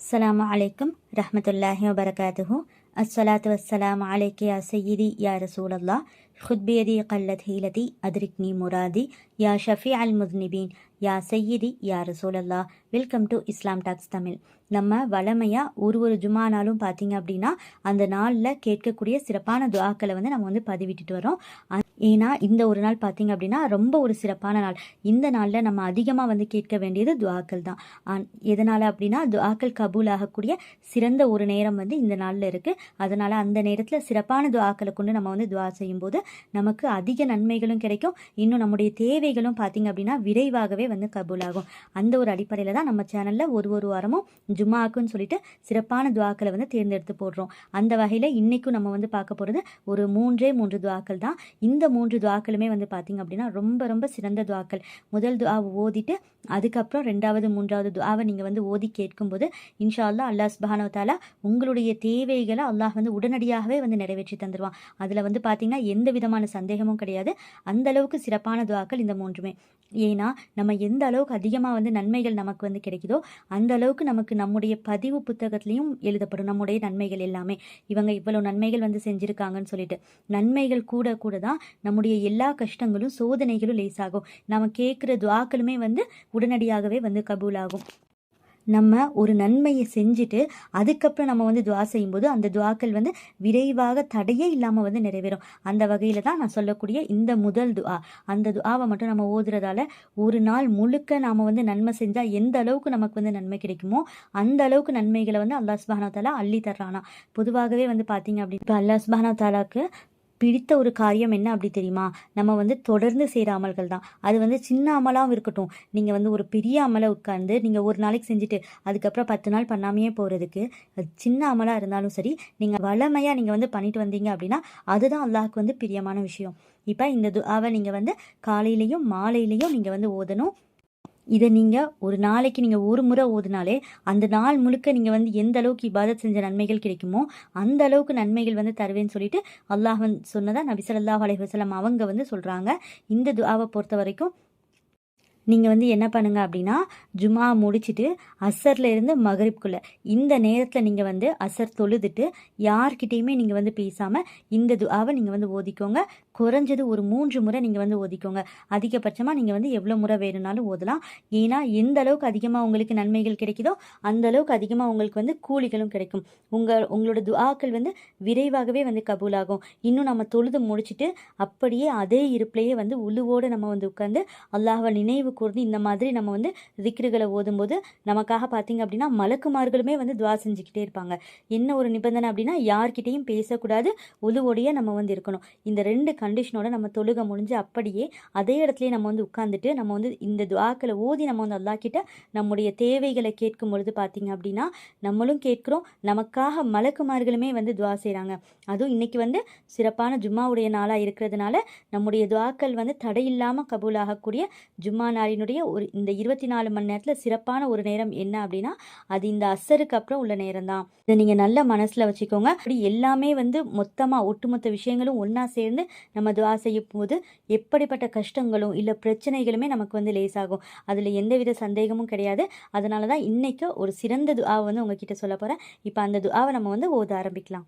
அஸ்லாம் அலைக்கும் ரஹமத்துல்லாஹி வபரகாத்துஹு அஸ்வலாத்து வஸ்ஸலாம் அலைக்கு யா சையீதி யா ரசூலல்லா ஹுத்பியதி கல்லத் ஹீலதி அத்ரிக்னி முராதி யா ஷஃபி அல் முஸ்னிபின் யா சையீதி யா ரசூலல்லா welcome to Islam talks Tamil நம்ம வளமையாக ஒரு ஒரு ஜுமானாலும் பார்த்தீங்க அப்படின்னா அந்த நாளில் கேட்கக்கூடிய சிறப்பான துவாக்களை வந்து நம்ம வந்து பதிவிட்டுட்டு வரோம். ஏன்னா இந்த ஒரு நாள் பார்த்தீங்க அப்படின்னா ரொம்ப ஒரு சிறப்பான நாள். இந்த நாளில் நம்ம அதிகமாக வந்து கேட்க வேண்டியது துவாக்கள் தான். ஆன்- எதனால் அப்படின்னா துவாக்கள் கபூல் ஆகக்கூடிய சிறந்த ஒரு நேரம் வந்து இந்த நாளில் இருக்குது அதனால் அந்த நேரத்தில் சிறப்பான துவாக்களை கொண்டு நம்ம வந்து துவா செய்யும்போது நமக்கு அதிக நன்மைகளும் கிடைக்கும். இன்னும் நம்முடைய தேவைகளும் பார்த்தீங்க அப்படின்னா விரைவாகவே வந்து கபூலாகும். அந்த ஒரு அடிப்படையில் தான் நம்ம சேனலில் ஒரு ஒரு வாரமும் ஜும்மாக்குன்னு சொல்லிட்டு சிறப்பான துவாக்களை வந்து தேர்ந்தெடுத்து போடுறோம். அந்த வகையில் இன்றைக்கும் நம்ம வந்து பார்க்க போகிறது ஒரு மூன்றே மூன்று துவாக்கள் தான். இந்த மூன்று துவாக்களுமே வந்து பார்த்தீங்க அப்படின்னா ரொம்ப ரொம்ப சிறந்த துவாக்கள். முதல் துவாவை ஓதிட்டு அதுக்கப்புறம் ரெண்டாவது மூன்றாவது துவாவை நீங்கள் வந்து ஓதி கேட்கும்போது இன்ஷா அல்லாஹ் அல்லாஹ் சுப்ஹானஹு உங்களுடைய தேவைகளை அல்லாஹ் வந்து உடனடியாகவே வந்து நிறைவேற்றி தந்துடுவான் அதில் வந்து பார்த்தீங்கன்னா எந்த விதமான சந்தேகமும் கிடையாது. அந்த அளவுக்கு சிறப்பான துவாக்கள் இந்த மூன்றுமே. ஏன்னா நம்ம எந்த அளவுக்கு அதிகமாக வந்து நன்மைகள் நமக்கு வந்து கிடைக்குதோ அந்த அளவுக்கு நமக்கு நம்முடைய பதிவு புத்தகத்துலேயும் எழுதப்படும். நம்முடைய நன்மைகள் எல்லாமே. இவங்க இவ்வளோ நன்மைகள் வந்து செஞ்சுருக்காங்கன்னு சொல்லிட்டு. நன்மைகள் கூட கூட தான் நம்முடைய எல்லா கஷ்டங்களும் சோதனைகளும் லேசாகும். நம்ம கேட்குற துவாக்களுமே வந்து உடனடியாகவே வந்து கபூலாகும். நம்ம ஒரு நன்மையை செஞ்சுட்டு அதுக்கப்புறம் நம்ம வந்து துவா செய்யும்போது அந்த துவாக்கள் வந்து விரைவாக தடையே இல்லாமல் வந்து நிறைவேறும். அந்த வகையில் தான் நான் சொல்லக்கூடிய இந்த முதல் துவா. அந்த துவாவை மட்டும் நம்ம ஓதுறதால ஒரு நாள் முழுக்க நாம் வந்து நன்மை செஞ்சால் எந்த அளவுக்கு நமக்கு வந்து நன்மை கிடைக்குமோ அந்த அளவுக்கு நன்மைகளை வந்து அல்லாஹ் சுப்ஹானஹு தாலா அள்ளி தர்றானா. பொதுவாகவே வந்து பார்த்தீங்க அப்படி இப்போ அல்லாஹ் சுப்ஹானஹு தாலாக்கு பிடித்த ஒரு காரியம் என்ன அப்படி தெரியுமா? நம்ம வந்து தொடர்ந்து செய்கிற அமல்கள் தான். அது வந்து சின்ன அமலாகவும் இருக்கட்டும். நீங்கள் வந்து ஒரு பெரிய அமலை உட்காந்து நீங்கள் ஒரு நாளைக்கு செஞ்சுட்டு அதுக்கப்புறம் பத்து நாள் பண்ணாமையே போகிறதுக்கு அது சின்ன அமலாக இருந்தாலும் சரி நீங்கள் வளமையாக நீங்கள் வந்து பண்ணிட்டு வந்தீங்க அப்படின்னா அதுதான் அல்லாஹுக்கு வந்து பிரியமான விஷயம். இப்போ இந்த துஆவை நீங்கள் வந்து காலையிலையும் மாலையிலையும் நீங்கள் வந்து ஓதணும். இதை நீங்கள் ஒரு நாளைக்கு நீங்கள் ஒரு முறை ஓதுனாலே அந்த நாள் முழுக்க நீங்கள் வந்து எந்த அளவுக்கு இபாதத் செஞ்ச நன்மைகள் கிடைக்குமோ அந்த அளவுக்கு நன்மைகள் வந்து தருவேன்னு சொல்லிட்டு அல்லாஹ் வந்து சொன்னதா நபி சொல்லாஹ் அலைவசலம் அவங்க வந்து சொல்கிறாங்க இந்த துவாவை பொறுத்த வரைக்கும் நீங்கள் வந்து என்ன பண்ணுங்கள் அப்படின்னா ஜுமா முடிச்சிட்டு அசரில் இருந்து மகரிப்குள்ளே இந்த நேரத்தில் நீங்கள் வந்து அசர் தொழுதுட்டு யார்கிட்டேயுமே நீங்கள் வந்து பேசாமல் இந்த துவாவை நீங்கள் வந்து ஓதிக்கோங்க. குறைஞ்சது ஒரு மூன்று முறை நீங்கள் வந்து ஒதுக்கோங்க. அதிகபட்சமாக நீங்கள் வந்து எவ்வளோ முறை வேணும்னாலும் ஓதலாம். ஏன்னா எந்த அளவுக்கு அதிகமாக உங்களுக்கு நன்மைகள் கிடைக்குதோ அந்த அளவுக்கு அதிகமாக உங்களுக்கு வந்து கூலிகளும் கிடைக்கும். உங்கள் உங்களோட துஆக்கள் வந்து விரைவாகவே வந்து கபூலாகும். இன்னும் நம்ம தொழுது முடிச்சிட்டு அப்படியே அதே இருப்பிலேயே வந்து உழுவோடு நம்ம வந்து உட்காந்து அல்லாஹ்வை நினைவு கூர்ந்து இந்த மாதிரி நம்ம வந்து திக்ருகளை ஓதும்போது நமக்காக பார்த்தீங்க அப்படின்னா மலக்குமார்களுமே வந்து துவா செஞ்சுக்கிட்டே இருப்பாங்க. என்ன ஒரு நிபந்தனை அப்படின்னா யார்கிட்டையும் பேசக்கூடாது உழுவோடையே நம்ம வந்து இருக்கணும். இந்த ரெண்டு கண்டிஷனோட நம்ம தொழுக முடிஞ்சு அப்படியே அதே இடத்துலயே நம்ம வந்து உட்காந்துட்டு நம்ம வந்து இந்த துவாக்களை ஓதி நம்ம வந்து அல்லாஹ் கிட்ட நம்முடைய தேவைகளை கேட்கும் பொழுது பார்த்தீங்க அப்படின்னா நம்மளும் கேட்குறோம். நமக்காக மலக்குமார்களுமே வந்து துவா செய்கிறாங்க அதுவும் இன்னைக்கு வந்து சிறப்பான ஜும்மாவுடைய நாளாக இருக்கிறதுனால நம்முடைய துவாக்கள் வந்து தடையில்லாமல் கபூலாகக்கூடிய ஜும்மா நாளினுடைய ஒரு இந்த இருபத்தி நாலு மணி நேரத்தில் சிறப்பான ஒரு நேரம் என்ன அப்படின்னா அது இந்த அசருக்கு அப்புறம் உள்ள நேரம் தான் இதை நீங்கள் நல்ல மனசில் வச்சுக்கோங்க. அப்படி எல்லாமே வந்து மொத்தமாக ஒட்டுமொத்த விஷயங்களும் ஒன்றா சேர்ந்து நம்ம துவா செய்யும் போது எப்படிப்பட்ட கஷ்டங்களும் இல்லை பிரச்சனைகளுமே நமக்கு வந்து லேசாகும். அதில் எந்தவித சந்தேகமும் கிடையாது. அதனால தான் இன்னைக்கு ஒரு சிறந்த துஆவை வந்து உங்ககிட்ட சொல்ல போகிறேன் இப்போ அந்த துஆவை நம்ம வந்து ஓத ஆரம்பிக்கலாம்.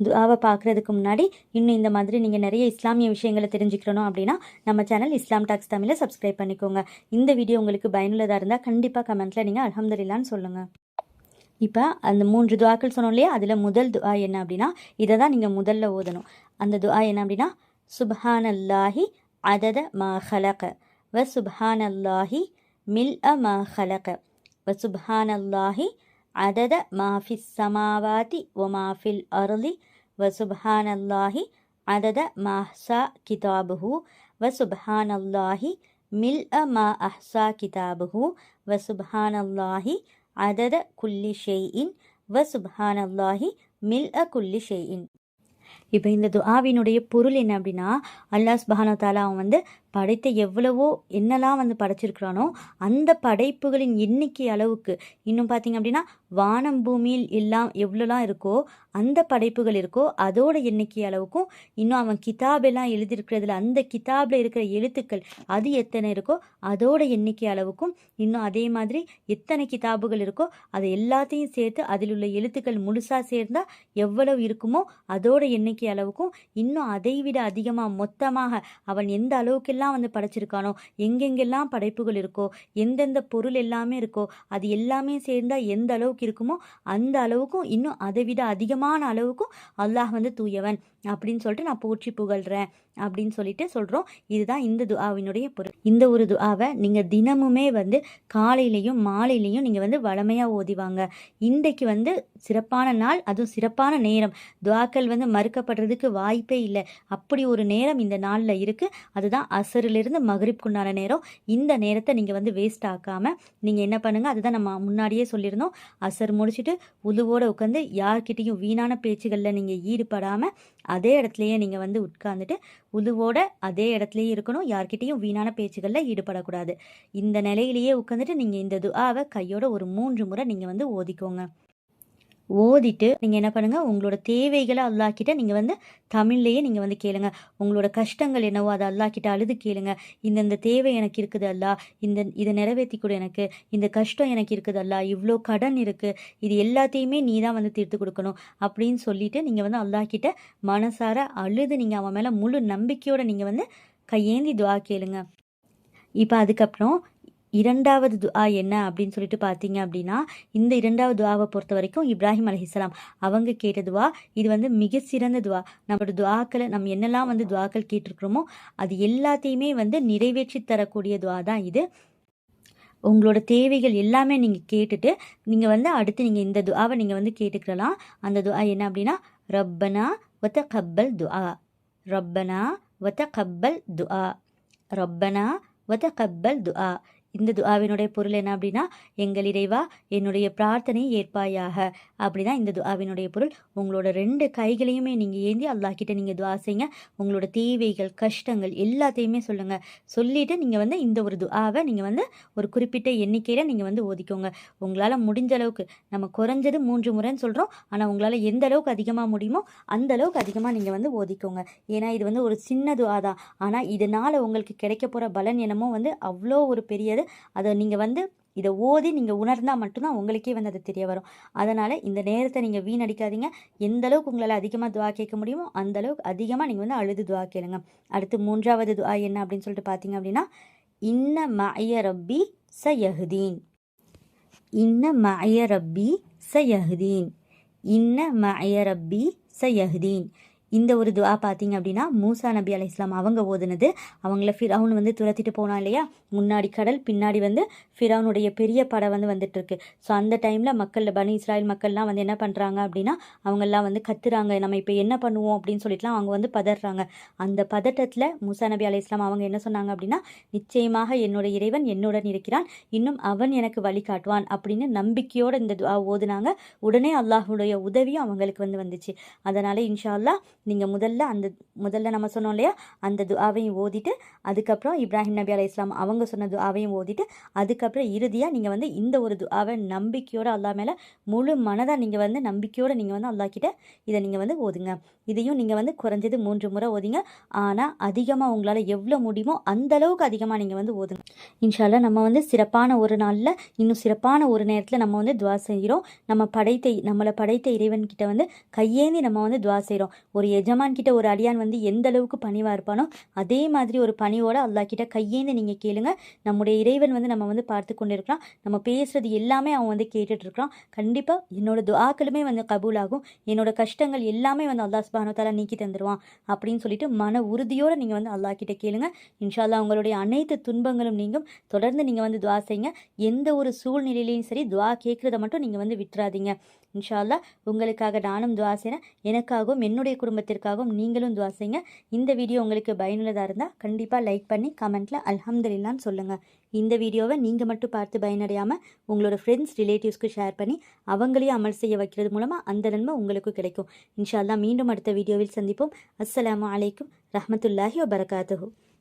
துஆவை பார்க்குறதுக்கு முன்னாடி இன்னும் இந்த மாதிரி நீங்கள் நிறைய இஸ்லாமிய விஷயங்களை தெரிஞ்சுக்கணும் அப்படின்னா நம்ம சேனல் இஸ்லாம் டாக்ஸ் தமிழை சப்ஸ்கிரைப் பண்ணிக்கோங்க. இந்த வீடியோ உங்களுக்கு பயனுள்ளதாக இருந்தால் கண்டிப்பாக கமெண்ட்டில் நீங்கள் அலமதுல்லான்னு சொல்லுங்கள் இப்போ அந்த மூன்று துவாக்கள் சொன்னோம் இல்லையா? அதில் முதல் துவா என்ன அப்படின்னா இதை தான் நீங்கள் முதல்ல ஓதணும். அந்த துஆ என்ன அப்படின்னா சுப்ஹான் அல்லாஹி அதத மா ஹலக வ சுப்ஹான் அல்லாஹி மில் அ மா ஹலக வ சுப்ஹான் அல்லாஹி அதத மா ஃபிஸ் சமாவாதி வ மா ஃபில் அர்லி வ சுப்ஹான் அல்லாஹி அதத மா அஹ்ஸா கிதாபுஹு வ சுப்ஹான் அல்லாஹி மில் அ மா அஹ்ஸா கிதாபுஹு வ சுப்ஹான் அல்லாஹி அதத குல்லி ஷெய்இன் வ சுப்ஹான் அல்லாஹி மில் அ குல்லி ஷெய்இன் இப்போ இந்த துஆவினுடைய பொருள் என்ன அப்படின்னா அல்லாஹ் சுப்ஹானஹு தாலா அவன் வந்து படைத்த எவ்வளவோ என்னெல்லாம் வந்து படைச்சிருக்கிறானோ அந்த படைப்புகளின் எண்ணிக்கை அளவுக்கு இன்னும் பார்த்தீங்க அப்படின்னா வானம் பூமியில் எல்லாம் எவ்வளோலாம் இருக்கோ அந்த படைப்புகள் இருக்கோ அதோட எண்ணிக்கை அளவுக்கும் இன்னும் அவன் கிதாபெல்லாம் எழுதியிருக்கிறதுல அந்த கிதாபில் இருக்கிற எழுத்துக்கள் அது எத்தனை இருக்கோ அதோட எண்ணிக்கை அளவுக்கும் இன்னும் அதே மாதிரி எத்தனை கிதாபுகள் இருக்கோ அது எல்லாத்தையும் சேர்த்து அதில் உள்ள எழுத்துக்கள் முழுசாக சேர்ந்தால் எவ்வளவு இருக்குமோ அதோட எண்ணிக்கை அளவுக்கும் இன்னும் அதை விட அதிகமாக மொத்தமாக அவன் எந்த அளவுக்கெல்லாம் வந்து படைச்சிருக்கானோ எங்கெங்கெல்லாம் படைப்புகள் இருக்கோ எந்தெந்த பொருள் எல்லாமே இருக்கோ அது எல்லாமே சேர்ந்தால் எந்த அளவுக்கு இருக்குமோ அந்த அளவுக்கும் இன்னும் அதை விட அதிகமான அளவுக்கும் அல்லாஹ் வந்து தூயவன் அப்படின்னு சொல்லிட்டு நான் போற்றி புகழ்கிறேன் அப்படின்னு சொல்லிட்டு சொல்கிறோம் இதுதான் இந்த துஆவினுடைய பொருள். இந்த ஒரு துஆவை நீங்கள் தினமுமே வந்து காலையிலையும் மாலையிலையும் நீங்கள் வந்து வளமையாக ஓதிவாங்க. இன்றைக்கு வந்து சிறப்பான நாள் அதுவும் சிறப்பான நேரம். துவாக்கள் வந்து மறுக்கப்படுறதுக்கு வாய்ப்பே இல்லை. அப்படி ஒரு நேரம் இந்த நாளில் இருக்குது அதுதான் அசரிலிருந்து மகரிப்புக்குண்டான நேரம். இந்த நேரத்தை நீங்கள் வந்து வேஸ்ட் ஆக்காமல் நீங்கள் என்ன பண்ணுங்கள் அதுதான் நம்ம முன்னாடியே சொல்லியிருந்தோம். அசர் முடிச்சுட்டு உதுவோடு உட்காந்து யார்கிட்டேயும் வீணான பேச்சுகளில் நீங்கள் ஈடுபடாமல் அதே இடத்துலையே நீங்கள் வந்து உட்காந்துட்டு உதுவோட அதே இடத்துலையே இருக்கணும். யார்கிட்டேயும் வீணான பேச்சுகளில் ஈடுபடக்கூடாது. இந்த நிலையிலேயே உட்காந்துட்டு நீங்கள் இந்த துஆவை கையோட ஒரு மூன்று முறை நீங்கள் வந்து ஓதிக்கோங்க. ஓதிட்டு நீங்கள் என்ன பண்ணுங்கள் உங்களோட தேவைகளை அல்லாக்கிட்ட நீங்கள் வந்து தமிழ்லேயே நீங்கள் வந்து கேளுங்க. உங்களோட கஷ்டங்கள் என்னவோ அதை அல்லாக்கிட்ட அழுது கேளுங்க. இந்தந்த தேவை எனக்கு இருக்குது அல்லா இந்த இதை நிறைவேற்றி கொடு எனக்கு. இந்த கஷ்டம் எனக்கு இருக்குது அல்லா இவ்வளோ கடன் இருக்குது இது எல்லாத்தையுமே நீ தான் வந்து தீர்த்து கொடுக்கணும் அப்படின்னு சொல்லிட்டு நீங்கள் வந்து அல்லாக்கிட்ட மனசார அழுது நீங்கள் அவன் மேலே முழு நம்பிக்கையோடு நீங்கள் வந்து கையேந்தி துவா கேளுங்க. இப்போ அதுக்கப்புறம் இரண்டாவது துஆ என்ன அப்படின்னு சொல்லிட்டு பார்த்தீங்க அப்படின்னா இந்த இரண்டாவது துவாவை பொறுத்த வரைக்கும் இப்ராஹிம் அலைஹிஸ்ஸலாம் அவங்க கேட்ட இது வந்து மிக சிறந்த துவா நம்மளோட துவாக்களை நம்ம என்னெல்லாம் வந்து துவாக்கள் கேட்டிருக்கிறோமோ அது எல்லாத்தையுமே வந்து நிறைவேற்றி தரக்கூடிய துவா தான் இது. உங்களோட தேவைகள் எல்லாமே நீங்கள் கேட்டுட்டு நீங்கள் வந்து அடுத்து நீங்கள் இந்த துவாவை நீங்கள் வந்து கேட்டுக்கலாம் அந்த துவா என்ன அப்படின்னா ரப்பனா வத்த கப்பல் துஆ. ரப்பனா வத்த கப்பல் துஆ. ரப்பனா வத்த கப்பல் துஆ. இந்த துஆவினுடைய பொருள் என்ன அப்படின்னா எங்கள் இறைவா என்னுடைய பிரார்த்தனை ஏற்பாயாக. அப்படிதான் இந்த துஆவினுடைய பொருள் உங்களோட ரெண்டு கைகளையுமே நீங்கள் ஏந்தி அல்லாஹ் கிட்ட நீங்கள் துவா செய்யுங்க. உங்களோட தேவைகள் கஷ்டங்கள் எல்லாத்தையுமே சொல்லுங்கள் சொல்லிவிட்டு நீங்கள் வந்து இந்த ஒரு துஆவை நீங்கள் வந்து ஒரு குறிப்பிட்ட எண்ணிக்கையில் நீங்கள் வந்து ஓதிக்கோங்க உங்களால் முடிஞ்ச அளவுக்கு நம்ம குறைஞ்சது மூன்று முறைன்னு சொல்கிறோம் ஆனால் உங்களால் எந்த அளவுக்கு அதிகமாக முடியுமோ அந்த அளவுக்கு அதிகமாக நீங்கள் வந்து ஓதிக்கோங்க ஏன்னா இது வந்து ஒரு சின்ன துஆ தான். ஆனால் இதனால் உங்களுக்கு கிடைக்க போகிற பலன் என்னமோ வந்து அவ்வளோ ஒரு பெரியது. அதை நீங்கள் வந்து இதை ஓதி நீங்கள் உணர்ந்தால் மட்டும்தான் உங்களுக்கே வந்து அது தெரிய வரும். அதனால் இந்த நேரத்தை நீங்கள் வீணடிக்காதீங்க. எந்த அளவுக்கு உங்களால் அதிகமாக துவா கேட்க முடியுமோ அந்த அளவுக்கு அதிகமாக நீங்கள் வந்து அழுது துவா கேளுங்க. அடுத்து மூன்றாவது துவா என்ன அப்படின்னு சொல்லிட்டு பார்த்தீங்க அப்படின்னா இன்ன மய ரப்பி ச இன்ன மய ரப்பி ச இன்ன மய ரப்பி ச இந்த ஒரு துவா பார்த்தீங்க அப்படின்னா மூசா நபி அலை இஸ்லாம் அவங்க ஓதுனது. அவங்கள ஃபிரவுன் வந்து துரத்திட்டு போனா இல்லையா? முன்னாடி கடல் பின்னாடி வந்து ஃபிரவுனுடைய பெரிய படை வந்து வந்துட்டு இருக்கு ஸோ அந்த டைமில் மக்கள் பனி இஸ்ராயல் மக்கள்லாம் வந்து என்ன பண்ணுறாங்க அப்படின்னா அவங்கெல்லாம் வந்து கத்துறாங்க. நம்ம இப்போ என்ன பண்ணுவோம் அப்படின்னு சொல்லிட்டுலாம் அவங்க வந்து பதறாங்க. அந்த பதட்டத்தில் மூசா நபி அலை இஸ்லாம் அவங்க என்ன சொன்னாங்க அப்படின்னா நிச்சயமாக என்னோட இறைவன் என்னுடன் இருக்கிறான். இன்னும் அவன் எனக்கு வழிகாட்டுவான் அப்படின்னு நம்பிக்கையோடு இந்த துவா ஓதுனாங்க. உடனே அல்லாஹுடைய உதவியும் அவங்களுக்கு வந்து வந்துச்சு. அதனால் இன்ஷா அல்லா நீங்கள் முதல்ல அந்த முதல்ல நம்ம சொன்னோம் இல்லையா? அந்த துஆவையும் ஓதிட்டு அதுக்கப்புறம் இப்ராஹிம் நபி அலை இஸ்லாம் அவங்க சொன்ன துஆவையும் ஓதிட்டு அதுக்கப்புறம் இறுதியாக நீங்கள் வந்து இந்த ஒரு துஆவை நம்பிக்கையோடு அல்லாஹ் மேலே முழு மனதாக நீங்கள் வந்து நம்பிக்கையோடு நீங்கள் வந்து அல்லாஹ் கிட்ட இதை நீங்கள் வந்து ஓதுங்க. இதையும் நீங்கள் வந்து குறைஞ்சது மூன்று முறை ஓதிங்க. ஆனால் அதிகமாக உங்களால் எவ்வளோ முடியுமோ அந்த அளவுக்கு அதிகமாக நீங்கள் வந்து ஓதுங்க. இன்ஷால்லா நம்ம வந்து சிறப்பான ஒரு நாளில் இன்னும் சிறப்பான ஒரு நேரத்தில் நம்ம வந்து துவா செய்கிறோம் நம்ம படைத்த நம்மளை படைத்த இறைவன்கிட்ட வந்து கையேந்தி நம்ம வந்து துவா செய்கிறோம் ஒரு எஜமான் கிட்ட ஒரு அடியான் வந்து எந்த அளவுக்கு பணிவாக இருப்பானோ அதே மாதிரி ஒரு பணியோட அல்லாஹ் கிட்ட கையேந்து நீங்கள் கேளுங்க. நம்முடைய இறைவன் வந்து நம்ம வந்து பார்த்து கொண்டு இருக்கலாம் நம்ம பேசுறது எல்லாமே அவன் வந்து கேட்டுட்டு இருக்கிறான். கண்டிப்பாக என்னோட துஆக்களுமே வந்து கபூல் ஆகும் என்னோட கஷ்டங்கள் எல்லாமே வந்து அல்லா சுபானோத்தாலா நீக்கி தந்துடுவான் அப்படின்னு சொல்லிட்டு மன உறுதியோடு நீங்கள் வந்து அல்லாஹ் கிட்ட கேளுங்க. இன்ஷால்லா உங்களுடைய அனைத்து துன்பங்களும் நீங்கும். தொடர்ந்து நீங்கள் வந்து துவா செய்யுங்க. எந்த ஒரு சூழ்நிலையிலையும் சரி துவா கேட்குறத மட்டும் நீங்கள் வந்து விட்டுறாதீங்க. இன்ஷா உங்களுக்காக நானும் துவா செய்கிறேன் எனக்காகவும் என்னுடைய குடும்பத்திற்காகவும் நீங்களும் துவா செய்யுங்க. இந்த வீடியோ உங்களுக்கு பயனுள்ளதாக இருந்தால் கண்டிப்பாக லைக் பண்ணி கமெண்ட்டில் அலமதுல்லான்னு சொல்லுங்கள் இந்த வீடியோவை நீங்கள் மட்டும் பார்த்து பயனடையாமல் உங்களோட ஃப்ரெண்ட்ஸ் ரிலேட்டிவ்ஸ்க்கு ஷேர் பண்ணி அவங்களையும் அமல் செய்ய வைக்கிறது மூலமாக அந்த நன்மை உங்களுக்கு கிடைக்கும். இன்ஷால்லா மீண்டும் அடுத்த வீடியோவில் சந்திப்போம். அஸ்ஸலாமு அலைக்கும் ரஹமத்துல்லாஹி வபரகாத்துஹு.